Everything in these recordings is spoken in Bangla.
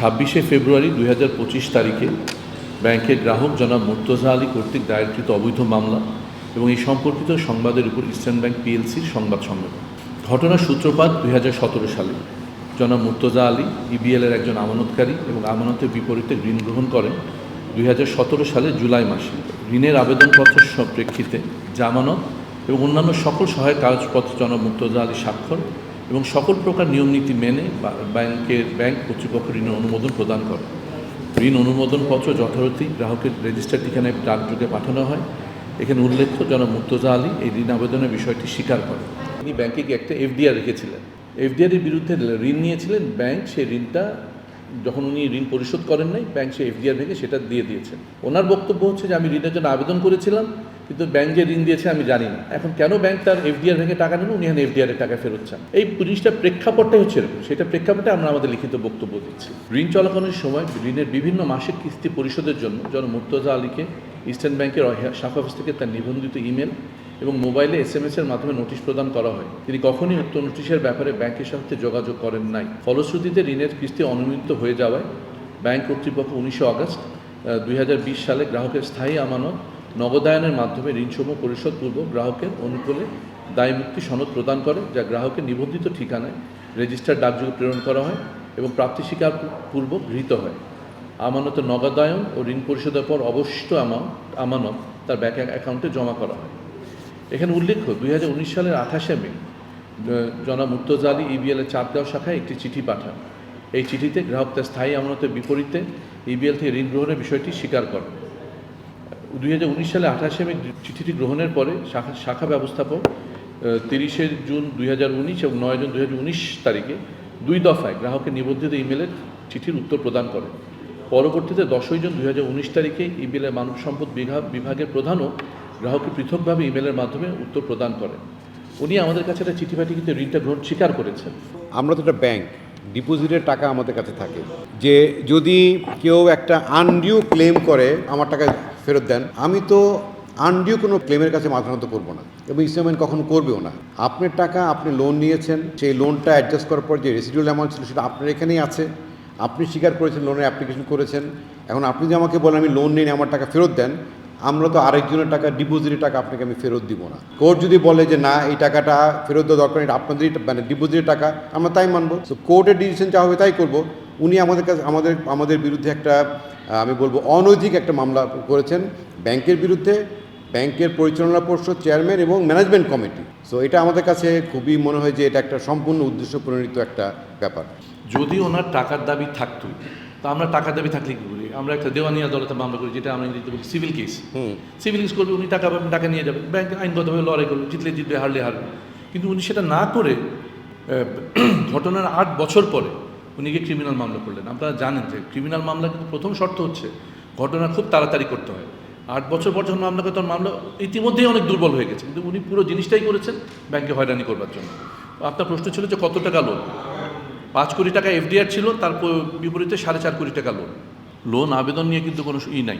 ছাব্বিশে ফেব্রুয়ারি দুই হাজার পঁচিশ তারিখে ব্যাংকের গ্রাহক জনাব মুর্তজা আলী কর্তৃক দায়েরকৃত অবৈধ মামলা এবং এই সম্পর্কিত সংবাদের উপর ইস্টার্ন ব্যাংক পিএলসির সংবাদ সম্মেলন। ঘটনার সূত্রপাত দুই হাজার সতেরো সালে। জনাব মুর্তজা আলী ইবিএলের একজন আমানতকারী এবং আমানতের বিপরীতে ঋণ গ্রহণ করেন দুই হাজার সতেরো সালে জুলাই মাসে। ঋণের আবেদনপত্রের প্রেক্ষিতে জামানত এবং অন্যান্য সকল সহায়ক কাগজপত্র জনাব মুর্তজা আলী স্বাক্ষর এবং সকল প্রকার নিয়মনীতি মেনে ব্যাংকের, ব্যাংক কর্তৃপক্ষ ঋণের অনুমোদন প্রদান করে। ঋণ অনুমোদনপত্র যথারীতি গ্রাহকের রেজিস্টার ঠিকানায় ডাকযোগে পাঠানো হয়। এখানে উল্লেখ্য যেন মুর্তজা আলী এই ঋণ আবেদনের বিষয়টি স্বীকার করে তিনি ব্যাংকে একটা এফডিআর রেখেছিলেন। এফডিআর এর বিরুদ্ধে ঋণ নিয়েছিলেন। ব্যাংক সেই ঋণটা যখন উনি ঋণ পরিশোধ করেন নাই ব্যাংক সেই এফডিআর ভেঙে সেটা দিয়ে দিয়েছেন। ওনার বক্তব্য হচ্ছে যে, আমি ঋণের জন্য আবেদন করেছিলাম, কিন্তু ব্যাংক যে ঋণ দিয়েছে আমি জানি না। এখন কেন ব্যাংক তার এফডিআর ভেঙে টাকা নেন উনি এখানে এফডিআর এর টাকা ফেরত চান। এই জিনিসটা প্রেক্ষাপটটাই হচ্ছে এরকম। সেটা প্রেক্ষাপটে আমরা আমাদের লিখিত বক্তব্য দিচ্ছি। ঋণ চলাকালীন সময় ঋণের বিভিন্ন মাসিক কিস্তি পরিশোধের জন্য জন মুর্তজা আলীকে ইস্টার্ন ব্যাংকের শাখা অফিস থেকে তার নিবন্ধিত ইমেল এবং মোবাইলে এস এম এর মাধ্যমে নোটিশ প্রদান করা হয়। তিনি কখনই উক্ত নোটিশের ব্যাপারে ব্যাংকের সাথে যোগাযোগ করেন নাই। ফলশ্রুতিতে ঋণের কিস্তি অনিয়মিত হয়ে যাওয়ায় ব্যাংক কর্তৃপক্ষ উনিশে আগস্ট দুই সালে গ্রাহকের স্থায়ী আমানত নগদায়নের মাধ্যমে ঋণসমূহ পরিশোধ পূর্বক গ্রাহকের অনুকূলে দায়মুক্তি সনদ প্রদান করে, যা গ্রাহকের নিবন্ধিত ঠিকানায় রেজিস্টার ডাকযোগে প্রেরণ করা হয় এবং প্রাপ্তি স্বীকার পূর্বক গৃহীত হয়। আমানতের নগদায়ন ও ঋণ পরিশোধের পর অবশিষ্ট আমানত তার ব্যাংক অ্যাকাউন্টে জমা করা হয়। এখানে উল্লেখ্য দুই হাজার উনিশ সালের আঠাশে মে জনাব মুর্তজা আলী ইবিএল এর চাঁদগাঁও শাখায় একটি চিঠি পাঠান। এই চিঠিতে গ্রাহক তার স্থায়ী আমানতের বিপরীতে ইবিএল থেকে ঋণ গ্রহণের বিষয়টি স্বীকার করেন। দুই হাজার উনিশ সালে আঠাশে মে চিঠিটি গ্রহণের পরে শাখা শাখা ব্যবস্থাপক তিরিশে জুন দুই হাজার উনিশ এবং নয় জুন দুই হাজার উনিশ তারিখে দুই দফায় গ্রাহকের নিবন্ধিত ইমেলের চিঠির উত্তর প্রদান করে পরবর্তীতে দশই জুন দুই হাজার উনিশ তারিখে ইমেলের মানব সম্পদ বিভাগ, বিভাগের প্রধানও গ্রাহককে পৃথকভাবে ইমেলের মাধ্যমে উত্তর প্রদান করেন উনি আমাদের কাছে একটা চিঠি পাঠিয়ে কিন্তু ঋণটা গ্রহণ স্বীকার করেছেন। আমরা তো একটা ব্যাংক, ডিপোজিটের টাকা আমাদের কাছে থাকে। যে যদি কেউ একটা আনডিউ ক্লেম করে, আমার টাকা ফেরত দেন, আমি তো আনডিউ কোনো ক্লেমের কাছে মাথা নত করব না এবং ইসলামেন্ট কখনো করবেও না। আপনার টাকা, আপনি লোন নিয়েছেন, সেই লোনটা অ্যাডজাস্ট করার পর যে রেসিডুয়াল অ্যামাউন্ট ছিল, সেটা আপনার এখানেই আছে। আপনি স্বীকার করেছেন লোনের অ্যাপ্লিকেশন করেছেন। এখন আপনি যে আমাকে বলেন, আমি লোন নিয়ে আমার টাকা ফেরত দেন আমরা তো আরেকজনের টাকা ডিপোজিটের টাকা আপনাকে আমি ফেরত দিব না। কোর্ট যদি বলে যে না, এই টাকাটা ফেরত দেওয়া দরকার এটা আপনাদেরই মানে ডিপোজিটের টাকা, আমরা তাই মানবো। তো কোর্টের ডিসিশন যা হবে তাই করব। উনি আমাদের কাছে আমাদের আমাদের বিরুদ্ধে একটা আমি বলব অনৈতিক একটা মামলা করেছেন ব্যাংকের বিরুদ্ধে। ব্যাংকের পরিচালনা পর্ষদ চেয়ারম্যান এবং ম্যানেজমেন্ট কমিটি সো এটা আমাদের কাছে খুবই মনে হয় যে এটা একটা সম্পূর্ণ উদ্দেশ্য প্রণীত একটা ব্যাপার। যদি ওনার টাকার দাবি থাকতোই, তা আমরা টাকার দাবি থাকলে কি আমরা একটা দেওয়ানি আদালতে মামলা করি যেটা আমরা ইংরেজিতে বলি সিভিল কেস সিভিল কেস করবে উনি টাকা পাবেন টাকা নিয়ে যাবেন ব্যাংক আইনগতভাবে লড়াই করবে জিতলে জিতবে হারলে হারবে। কিন্তু উনি সেটা না করে ঘটনার আট বছর পরে উনি গিয়ে ক্রিমিনাল মামলা করলেন। আপনারা জানেন যে ক্রিমিনাল মামলা কিন্তু প্রথম শর্ত হচ্ছে ঘটনা খুব তাড়াতাড়ি করতে হয়। আট বছর পর যখন মামলা করে তখন মামলা ইতিমধ্যেই অনেক দুর্বল হয়ে গেছে। কিন্তু উনি পুরো জিনিসটাই করেছেন ব্যাংকে হয়রানি করবার জন্য। আপনার প্রশ্ন ছিল যে কত টাকা লোন? পাঁচ কোটি টাকা এফডিআর ছিল তার বিপরীতে সাড়ে চার কোটি টাকা লোন। লোন, আবেদন নিয়ে কিন্তু কোনো ই নাই,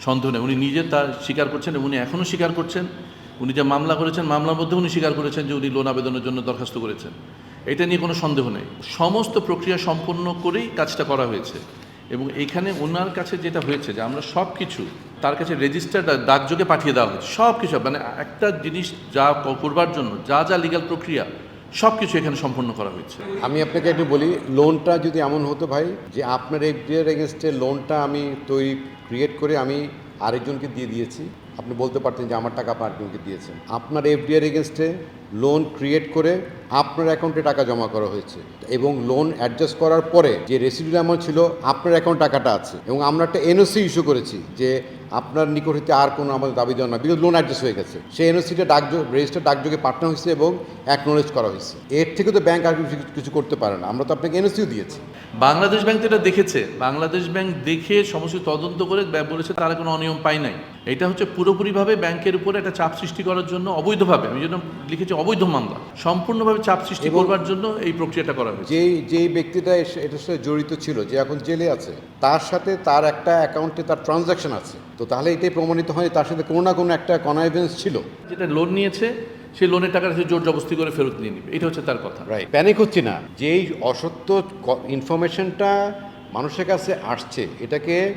সন্দেহ নেই। উনি নিজে তা স্বীকার করছেন এবং উনি এখনও স্বীকার করছেন। উনি যে মামলা করেছেন, মামলার মধ্যে উনি স্বীকার করেছেন যে উনি লোন আবেদনের জন্য দরখাস্ত করেছেন। এটা নিয়ে কোনো সন্দেহ নেই। সমস্ত প্রক্রিয়া সম্পন্ন করেই কাজটা করা হয়েছে। এবং এইখানে ওনার কাছে যেটা হয়েছে যে আমরা সব কিছু তার কাছে রেজিস্টার ডাকযোগে পাঠিয়ে দেওয়া হয়েছে। সব কিছু মানে একটা জিনিস যা করবার জন্য, যা যা লিগ্যাল প্রক্রিয়া সব কিছু এখানে সম্পন্ন করা হয়েছে। আমি আপনাকে একটু বলি লোনটা যদি এমন হতো ভাই, যে আপনার এফডিআর এগেনস্টে লোনটা আমি তৈরি ক্রিয়েট করে আমি আরেকজনকে দিয়ে দিয়েছি। আপনি বলতে পারতেন যে আমার টাকা আপনি আরেকজনকে দিয়েছেন। আপনার এফডিআর এগেনস্টে লোন ক্রিয়েট করে আপনার অ্যাকাউন্টে টাকা জমা করা হয়েছে এবং লোন অ্যাডজাস্ট করার পরে যে রেসিডুয়াল অ্যামাউন্ট ছিল, আপনার অ্যাকাউন্ট টাকাটা আছে এবং আমরা একটা এনওসি ইস্যু করেছি যে আপনার নিকট হতে আর কোনো আমাদের দাবি দেওয়া না বিকজ লোন অ্যাডজাস্ট হয়ে গেছে। সেই এনওসিটা ডাকযোগ রেজিস্টার ডাকযোগে পাঠানো হয়েছে এবং অ্যাকনোলেজ করা হয়েছে। এর থেকে তো ব্যাংক আর কিছু কিছু করতে পারে না। আমরা তো আপনাকে এনওসিও দিয়েছি। বাংলাদেশ ব্যাংক তো এটা দেখেছে, বাংলাদেশ ব্যাংক দেখে সমস্ত তদন্ত করে ব্যাংক বলেছে তারা কোনো অনিয়ম পায় নাই। এটা হচ্ছে পুরোপুরিভাবে ব্যাংকের উপরে একটা চাপ সৃষ্টি করার জন্য অবৈধভাবে আমি জন্য লিখেছি অবৈধ মামলা। সম্পূর্ণভাবে চাপ সৃষ্টি করবার জন্য এই প্রক্রিয়াটা করা হয়েছে। যেই যেই ব্যক্তিটা এটার সাথে জড়িত ছিল যে এখন জেলে আছে তার সাথে তার একটা অ্যাকাউন্টে তার ট্রানজ্যাকশন আছে তো তাহলে এটাই প্রমাণিত হয় তার সাথে কোনো না কোনো একটা কনাইভেন্স ছিল। যেটা লোন নিয়েছে সেই লোনের টাকাটা সে জোর জবস্তি করে ফেরত নিয়ে নিবে এটা হচ্ছে তার কথা। রাইট প্যানিক হচ্ছে না। যেই অসত্য ইনফরমেশনটা মানুষের কাছে আসছে এটাকে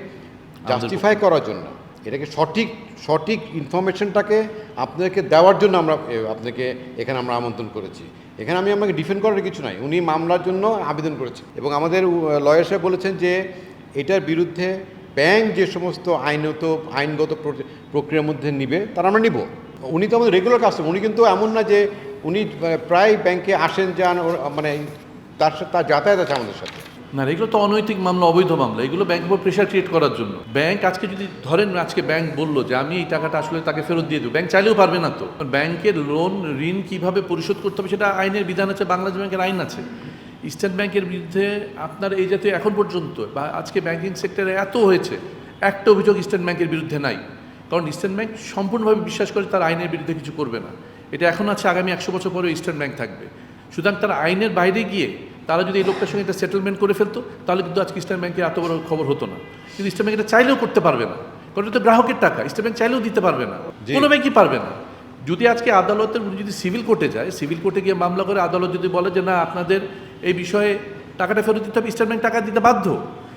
জাস্টিফাই করার জন্য। এটাকে সঠিক সঠিক ইনফরমেশনটাকে আপনাদেরকে দেওয়ার জন্য আমরা আপনাকে এখানে আমরা আমন্ত্রণ করেছি। এখানে আমি আমাকে ডিফেন্ড করার কিছু নাই। উনি মামলার জন্য আবেদন করেছেন। এবং আমাদের লয়ার সাহেব বলেছেন যে, এটার বিরুদ্ধে ব্যাংক যে সমস্ত আইনত, আইনগত প্রক্রিয়ার মধ্যে নিবে, তারা আমরা নিব। উনি তো আমাদের রেগুলার কাস্টমার উনি কিন্তু এমন না যে, উনি প্রায় ব্যাংকে আসেন, যান মানে তার সাথে তার যাতায়াত আছে আমাদের সাথে। না, এগুলো তো অনৈতিক মামলা, অবৈধ মামলা। এগুলো ব্যাংক উপর প্রেশার ক্রিয়েট করার জন্য। ব্যাংক আজকে যদি, ধরেন আজকে ব্যাংক বলল যে, আমি এই টাকাটা আসলে তাকে ফেরত দিয়ে দেবো। ব্যাংক চাইলেও পারবে না তো। ব্যাংকের লোন ঋণ কীভাবে পরিশোধ করতে হবে সেটা আইনের বিধান আছে, বাংলাদেশ ব্যাংকের আইন আছে। স্টেট ব্যাংকের বিরুদ্ধে আপনার এই জাতীয় এখন পর্যন্ত বা আজকে ব্যাংকিং সেক্টরে এত হয়েছে, একটা অভিযোগ স্টেট ব্যাংকের বিরুদ্ধে নাই। কারণ স্টেট ব্যাংক সম্পূর্ণভাবে বিশ্বাস করে তার আইনের বিরুদ্ধে কিছু করবে না। এটা এখন আছে, আগামী একশো বছর পরে স্টেট ব্যাংক থাকবে। সুতরাং তারা আইনের বাইরে গিয়ে তারা যদি এই লোকটার সঙ্গে একটা সেটেলমেন্ট করে ফেলতো তাহলে কিন্তু আজকে ইস্টার্ন ব্যাংকের এত বড় খবর হতো না। কিন্তু ইস্টার্ন ব্যাংক এটা চাইলেও করতে পারবে না। কারণ এটা তো গ্রাহকের টাকা ইস্টার্ন ব্যাংক চাইলেও দিতে পারবে না। কোনো ব্যাংকই পারবে না। যদি আজকে আদালতের যদি সিভিল কোর্টে যায় সিভিল কোর্টে গিয়ে মামলা করে আদালত যদি বলে যে না আপনাদের এই বিষয়ে টাকাটা ফেরত দিতে হবে ইস্টার্ন ব্যাংক টাকা দিতে বাধ্য।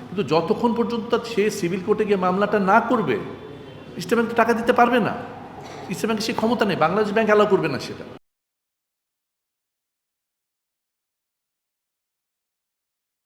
কিন্তু যতক্ষণ পর্যন্ত সে সিভিল কোর্টে গিয়ে মামলাটা না করবে ইস্টার্ন ব্যাংক তো টাকা দিতে পারবে না। ইস্টার্ন ব্যাংকের সে ক্ষমতা নেই বাংলাদেশ ব্যাংক অ্যালাউ করবে না সেটা।